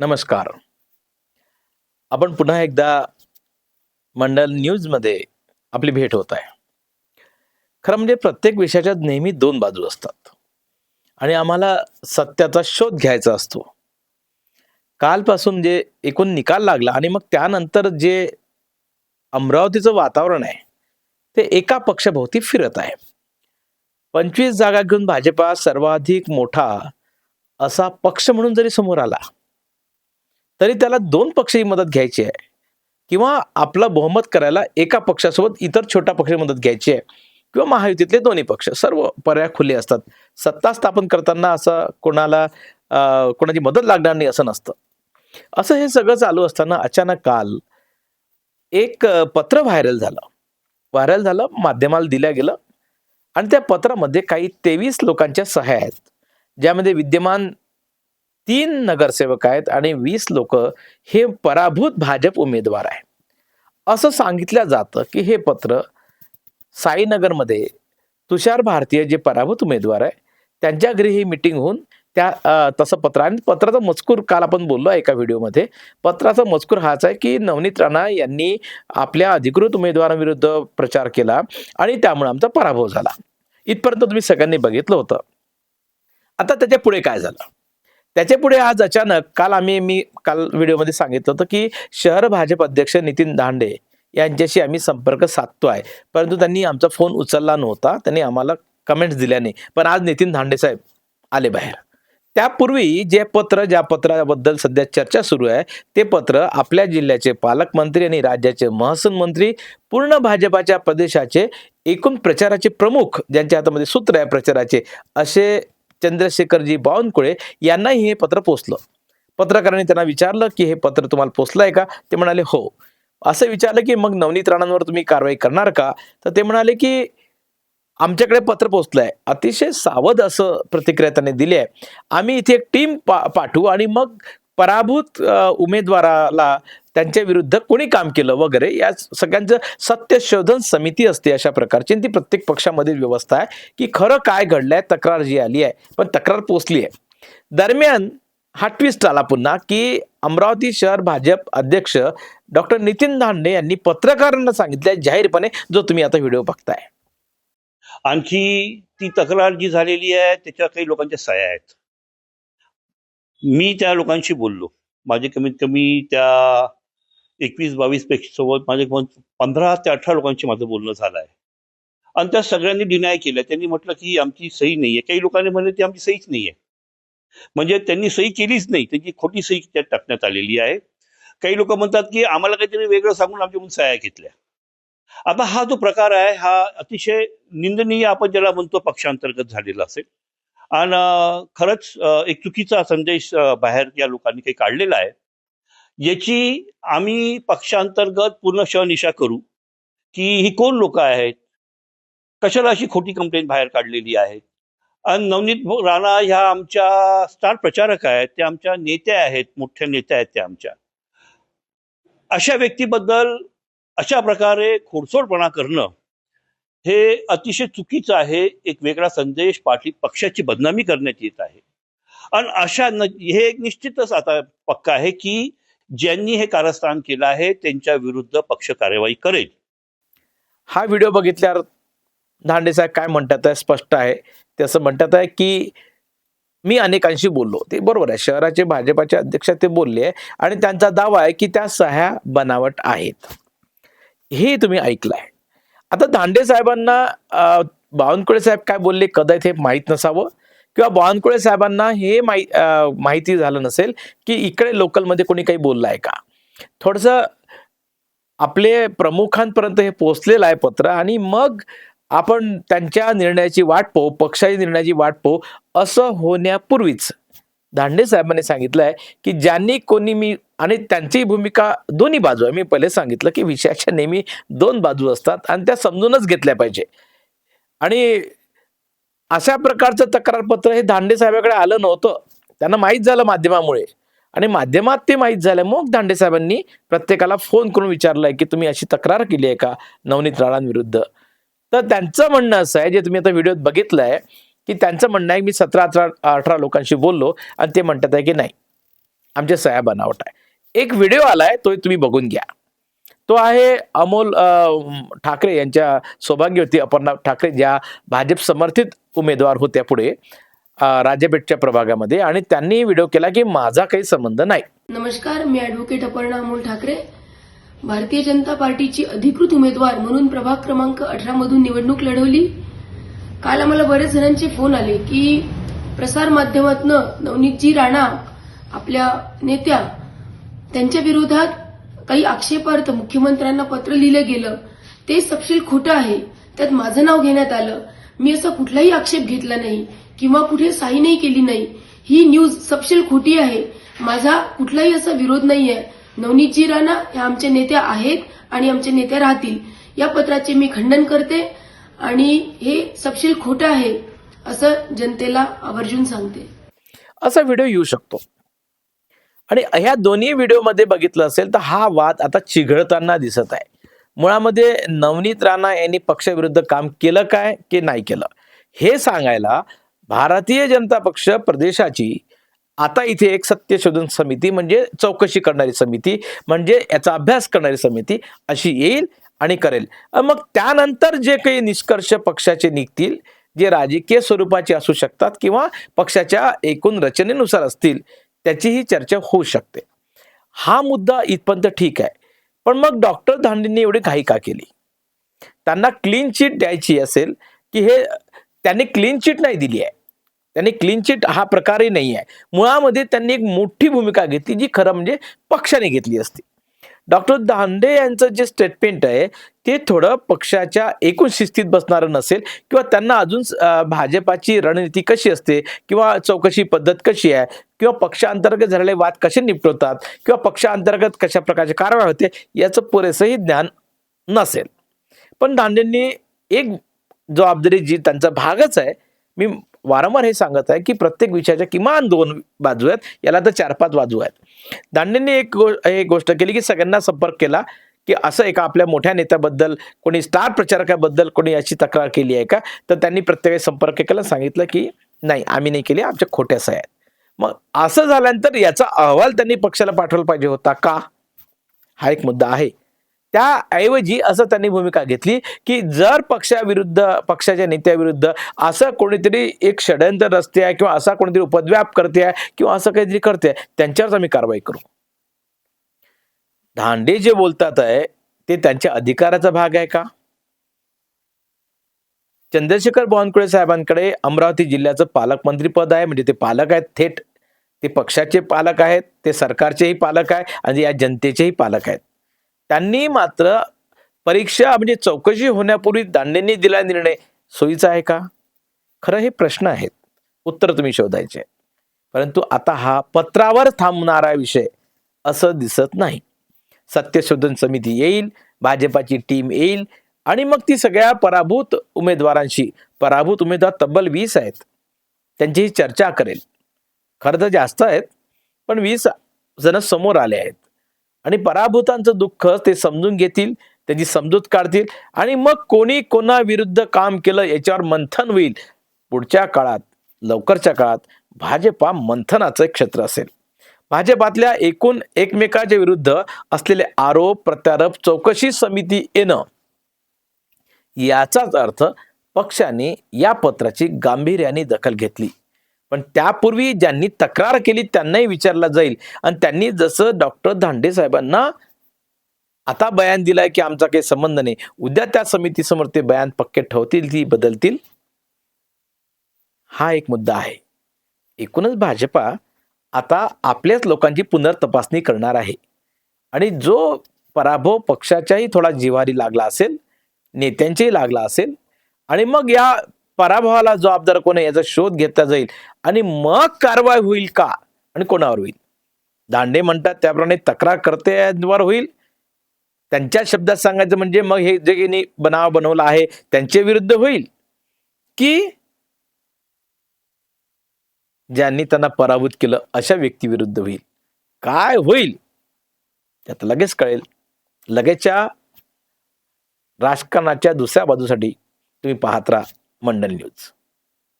नमस्कार. आपण पुन्हा एकदा मंडल न्यूजमध्ये आपली भेट होत आहे. खरं म्हणजे प्रत्येक विषयाच्या नेहमी दोन बाजू असतात. आणि आम्हाला सत्याचा शोध घ्यायचा असतो. कालपासून जे एकूण निकाल लागला आणि मग त्यानंतर जे अमरावतीचं वातावरण आहे ते एका पक्षाभोवती फिरत आहे. पंचवीस जागा घेऊन भाजपा सर्वाधिक मोठा असा पक्ष म्हणून जरी समोर आला तरी त्याला दोन पक्षही मदत घ्यायची आहे. किंवा आपला बहुमत करायला एका पक्षासोबत इतर छोट्या पक्ष मदत घ्यायची आहे. किंवा महायुतीतले दोन्ही पक्ष सर्व पर्याय खुले असतात. सत्ता स्थापन करताना असं कोणाला कोणाची मदत लागणार नाही असं नसतं. असं हे सगळं चालू असताना अचानक काल एक पत्र व्हायरल झालं. व्हायरल झालं माध्यमाला दिल्या गेलं. आणि त्या पत्रामध्ये काही तेवीस लोकांच्या सह्या आहेत. ज्यामध्ये विद्यमान तीन नगरसेवक आहेत आणि वीस लोक हे पराभूत भाजप उमेदवार आहे असं सांगितलं जातं की हे पत्र साईनगरमध्ये तुषार भारतीय जे पराभूत उमेदवार आहे त्यांच्या घरी ही मिटिंग होऊन त्या तसं पत्र आणि पत्राचा मजकूर काल आपण बोललो एका व्हिडिओमध्ये. पत्राचा मजकूर हाच आहे की नवनीत राणा यांनी आपल्या अधिकृत उमेदवारांविरुद्ध प्रचार केला आणि त्यामुळे आमचा पराभव झाला. इथपर्यंत तुम्ही सगळ्यांनी बघितलं होतं. आता त्याच्या पुढे काय झालं? त्याच्या पुढे आज अचानक काल आम्ही मी काल व्हिडिओमध्ये सांगितलं होतं की शहर भाजप अध्यक्ष नितीन दांडे यांच्याशी आम्ही संपर्क साधतो आहे. परंतु त्यांनी आमचा फोन उचलला नव्हता. त्यांनी आम्हाला कमेंट्स दिल्या नाही. पण आज नितीन दांडे साहेब आले बाहेर. त्यापूर्वी जे पत्र ज्या पत्राबद्दल सध्या चर्चा सुरू आहे ते पत्र आपल्या जिल्ह्याचे पालकमंत्री आणि राज्याचे महसूल मंत्री पूर्ण भाजपाच्या प्रदेशाचे एकूण प्रचाराचे प्रमुख ज्यांच्या हातामध्ये सूत्र आहे प्रचाराचे असे चंद्रशेखरजी बावनकुळे यांनाही हे पत्र पोचलं. पत्रकारांनी त्यांना विचारलं की हे पत्र तुम्हाला पोचलंय का? ते म्हणाले हो. असं विचारलं की मग नवनीत राणांवर तुम्ही कारवाई करणार का? तर ते म्हणाले की आमच्याकडे पत्र पोचलंय. अतिशय सावध असं प्रतिक्रिया त्यांनी दिली आहे. आम्ही इथे एक टीम पा पाठवू आणि मग पराभूत उमेदवाराला त्यांच्या विरुद्ध कोणी काम केलं वगैरे या सगळ्यांचं सत्यशोधन समिती असते अशा प्रकारची ती प्रत्येक पक्षामधील व्यवस्था आहे की खरं काय घडलंय तक्रार जी आली आहे पण तक्रार पोचली आहे. दरम्यान हा ट्विस्ट आला पुन्हा की अमरावती शहर भाजप अध्यक्ष डॉक्टर नितीन धांडे यांनी पत्रकारांना सांगितलंय जाहीरपणे जो तुम्ही आता व्हिडिओ बघताय. आणखी ती तक्रार जी झालेली आहे त्याच्यावर काही लोकांच्या सह्या आहेत. मी त्या लोकांशी बोललो. माझे कमीत कमी त्या एकवीस बावीसपेक्षा सोबत माझे पंधरा ते अठरा लोकांशी माझं बोलणं झालं आहे. आणि त्या सगळ्यांनी डिनाय केलं. त्यांनी म्हटलं की आमची सही नाहीये. काही लोकांनी म्हणले ती आमची सहीच आहे म्हणजे त्यांनी सही केलीच नाही. त्यांची खोटी सही त्यात टाकण्यात आलेली आहे. काही लोक म्हणतात की आम्हाला काहीतरी वेगळं सांगून आमच्याकडून सह्या घेतल्या. आता हा जो प्रकार आहे हा अतिशय निंदनीय आपण ज्याला म्हणतो पक्षांतर्गत झालेला असेल. आणि खरंच एक चुकीचा संदेश बाहेर या लोकांनी काही काढलेला आहे. याची आम्ही पक्षांतर्गत पूर्ण शनिशा करू की ही कोण लोक आहेत? कशाला अशी खोटी कंप्लेंट बाहेर काढलेली आहे आणि नवनीत राणा ह्या आमच्या स्टार प्रचारक आहेत त्या आमच्या नेत्या आहेत मोठ्या नेत्या आहेत त्या आमच्या. अशा व्यक्तीबद्दल अशा प्रकारे खोडसोडपणा करणं हे अतिशय चुकीचं आहे. एक वेगळा संदेश पाठी पक्षाची बदनामी करण्यात येत आहे. आणि अशा न हे एक निश्चितच आता पक्का आहे की ज्यांनी हे कारस्थान केलं आहे त्यांच्या विरुद्ध पक्ष कार्यवाही करेल. हा व्हिडिओ बघितल्यावर दांडे साहेब काय म्हणतात आहे स्पष्ट आहे. ते असं म्हणतात आहे की मी अनेकांशी बोललो ते बरोबर आहे. शहराचे भाजपाचे अध्यक्ष ते बोलले आहे आणि त्यांचा दावा आहे की त्या सह्या बनावट आहेत. हे तुम्ही ऐकलंय. आता दांडे साहेबांना बावनकुळे साहेब काय बोलले? कदाचित हे माहीत नसावं. किंवा बावनकुळे साहेबांना हे माहि माहिती झालं नसेल की इकडे लोकलमध्ये कोणी काही बोललं आहे का? थोडंसं आपले प्रमुखांपर्यंत हे पोचलेलं आहे पत्र आणि मग आपण त्यांच्या निर्णयाची वाट पाहू पक्षाच्या निर्णयाची वाट पाहू असं होण्यापूर्वीच दांडे साहेबांनी सांगितलं आहे की ज्यांनी कोणी मी आणि त्यांची भूमिका दोन्ही बाजू आहे. मी पहिले सांगितलं की विषयाच्या नेहमी दोन बाजू असतात आणि त्या समजूनच घेतल्या पाहिजे. आणि अशा प्रकारचं तक्रारपत्र हे दांडे साहेबाकडे आलं नव्हतं. त्यांना माहीत झालं माध्यमामुळे. आणि माध्यमात ते माहीत झालं. मग दांडे साहेबांनी प्रत्येकाला फोन करून विचारलंय की तुम्ही अशी तक्रार केली आहे का नवनीत राणांविरुद्ध? तर त्यांचं म्हणणं असं आहे जे तुम्ही आता व्हिडिओत बघितलंय की त्यांचं म्हणणं आहे मी सतरा अठरा अठरा लोकांशी बोललो आणि ते म्हणतात आहे की नाही. आमच्या सह्या बनावट आहे एक व्हिडिओ आलाय तो तुम्ही बघून घ्या. तो आहे अमोल ठाकरे यांच्या सौभाग्यवती अपर्णा ठाकरे ज्या भाजप समर्थित उमेदवार होत्या पुढे अं, राज्यपेठच्या प्रभागामध्ये आणि त्यांनी व्हिडिओ केला की माझा काही संबंध नाही. नमस्कार मी ॲडव्होकेट अपर्णा अमोल ठाकरे. भारतीय जनता पार्टीची अधिकृत उमेदवार म्हणून प्रभाग क्रमांक अठरा मधून निवडणूक लढवली. काल आम्हाला बरेच जणांचे फोन आले की प्रसार माध्यमातनं नवनीतजी राणा आपल्या नेत्या त्यांच्या विरोधात काही आक्षेपार्थ मुख्यमंत्र्यांना पत्र लिहिलं गेलं. ते सपशील खोटं आहे. त्यात माझं नाव घेण्यात आलं. मी असा कुठलाही आक्षेप घेतला नाही किंवा कुठे साईनही केली नाही. ही न्यूज सपशील खोटी आहे. माझा कुठलाही असा विरोध नाहीये. नवनीतजी राणा ह्या आमच्या नेत्या आहेत आणि आमच्या नेत्या राहतील. या पत्राचे मी खंडन करते आणि हे सपशील खोटं आहे असं जनतेला आवर्जून सांगते. असा व्हिडिओ येऊ शकतो. आणि ह्या दोन्ही व्हिडिओमध्ये बघितलं असेल तर हा वाद आता चिघळताना दिसत आहे. मुळामध्ये नवनीत राणा यांनी पक्षाविरुद्ध काम केलं काय की नाही केलं? हे सांगायला भारतीय जनता पक्ष प्रदेशाची आता इथे एक सत्यशोधन समिती म्हणजे चौकशी करणारी समिती म्हणजे याचा अभ्यास करणारी समिती अशी येईल आणि करेल. मग त्यानंतर जे काही निष्कर्ष पक्षाचे निघतील जे राजकीय स्वरूपाचे असू शकतात किंवा पक्षाच्या एकूण रचनेनुसार असतील त्याचीही चर्चा होऊ शकते. हा मुद्दा इथपर्यंत ठीक आहे. पण मग डॉक्टर धांडेंनी एवढी घाई का केली? त्यांना क्लीन चिट द्यायची असेल की हे त्यांनी क्लीन चिट नाही दिली आहे. त्यांनी क्लीन चिट हा प्रकारही नाही आहे. मुळामध्ये त्यांनी एक मोठी भूमिका घेतली जी खरं म्हणजे पक्षाने घेतली असती. डॉक्टर दांडे यांचं जे स्टेटमेंट आहे ते थोडं पक्षाच्या एकूण शिस्तीत बसणारं नसेल किंवा त्यांना अजून भाजपाची रणनीती कशी असते किंवा चौकशी पद्धत कशी आहे किंवा पक्षांतर्गत झालेले वाद कसे निपटवतात किंवा पक्षांतर्गत कशा प्रकारची कारवाई होते याचं पुरेसंही ज्ञान नसेल. पण दांडेंनी एक जबाबदारी जी त्यांचा भागच आहे मी वारंवार हे सांगत आहे की प्रत्येक विषयाच्या किमान दोन बाजू आहेत याला तर चार पाच बाजू आहेत. दांडेंनी एक गो एक गोष्ट केली की सगळ्यांना संपर्क केला की असं एका आपल्या मोठ्या नेत्याबद्दल कोणी स्टार प्रचारकाबद्दल कोणी अशी तक्रार केली आहे का? तर त्यांनी प्रत्येक संपर्क केला सांगितलं की नाही आम्ही नाही केली आमच्या खोट्या आहेत. मग असं झाल्यानंतर याचा अहवाल त्यांनी पक्षाला पाठवला पाहिजे होता का? हा एक मुद्दा आहे. त्याऐवजी असं त्यांनी भूमिका घेतली की जर पक्षाविरुद्ध पक्षाच्या नेत्याविरुद्ध असं कोणीतरी एक षडयंत्र रस्ते आहे किंवा असा कोणीतरी उपद्व्याप करते आहे किंवा असं काहीतरी करते आहे त्यांच्यावरच आम्ही कारवाई करू. धांडे जे बोलतात आहे ते त्यांच्या अधिकाराचा भाग आहे का? चंद्रशेखर बावनकुळे साहेबांकडे अमरावती जिल्ह्याचं पालकमंत्री पद आहे म्हणजे ते पालक आहेत थेट. ते पक्षाचे पालक आहेत ते सरकारचेही पालक आहे आणि या जनतेचेही पालक आहेत. त्यांनी मात्र परीक्षा म्हणजे चौकशी होण्यापूर्वी दांडेंनी दिला निर्णय. सोयीचा आहे का? खरं हे प्रश्न आहेत. उत्तर तुम्ही शोधायचे. परंतु आता हा पत्रावर थांबणारा विषय असं दिसत नाही. सत्यशोधन समिती येईल भाजपाची टीम येईल आणि मग ती सगळ्या पराभूत उमेदवारांशी पराभूत उमेदवार तब्बल वीस आहेत. त्यांचीही चर्चा करेल. खरं तर जास्त आहेत पण वीस जण समोर आले आहेत. आणि पराभूतांचं दुःख ते समजून घेतील त्यांची समजूत काढतील आणि मग कोणी कोणाविरुद्ध काम केलं याच्यावर मंथन होईल. पुढच्या काळात लवकरच्या काळात भाजपा मंथनाचं एक क्षेत्र असेल. भाजपातल्या एकूण एकमेकाच्या विरुद्ध असलेले आरोप प्रत्यारोप चौकशी समिती येणं याचाच अर्थ पक्षाने या पत्राची गांभीर्याने दखल घेतली. पण त्यापूर्वी ज्यांनी तक्रार केली त्यांनाही विचारला जाईल. आणि त्यांनी जसं डॉक्टर धांडे साहेबांना आता बयान दिलाय की आमचा काही संबंध नाही उद्या त्या समितीसमोर ते बयान पक्के ठेवतील ती बदलतील? हा एक मुद्दा आहे. एकूणच भाजपा आता आपल्याच लोकांची पुनर्तपासणी करणार आहे. आणि जो पराभव पक्षाच्याही थोडा जिवारी लागला असेल नेत्यांच्याही लागला असेल आणि मग या पराभवाला जबाबदार कोण आहे याचा शोध घेतला जाईल. आणि मग कारवाई होईल का? आणि कोणावर होईल? दांडे म्हणतात त्याप्रमाणे तक्रार करतेवर होईल. त्यांच्या शब्दात सांगायचं म्हणजे मग हे जे काही बनाव बनवला आहे त्यांच्या विरुद्ध होईल. की ज्यांनी त्यांना पराभूत केलं अशा व्यक्तीविरुद्ध होईल. काय होईल? त्यात लगेच कळेल. लगेचच्या राजकारणाच्या दुसऱ्या बाजूसाठी तुम्ही पाहत राहा. मंडल न्यूज.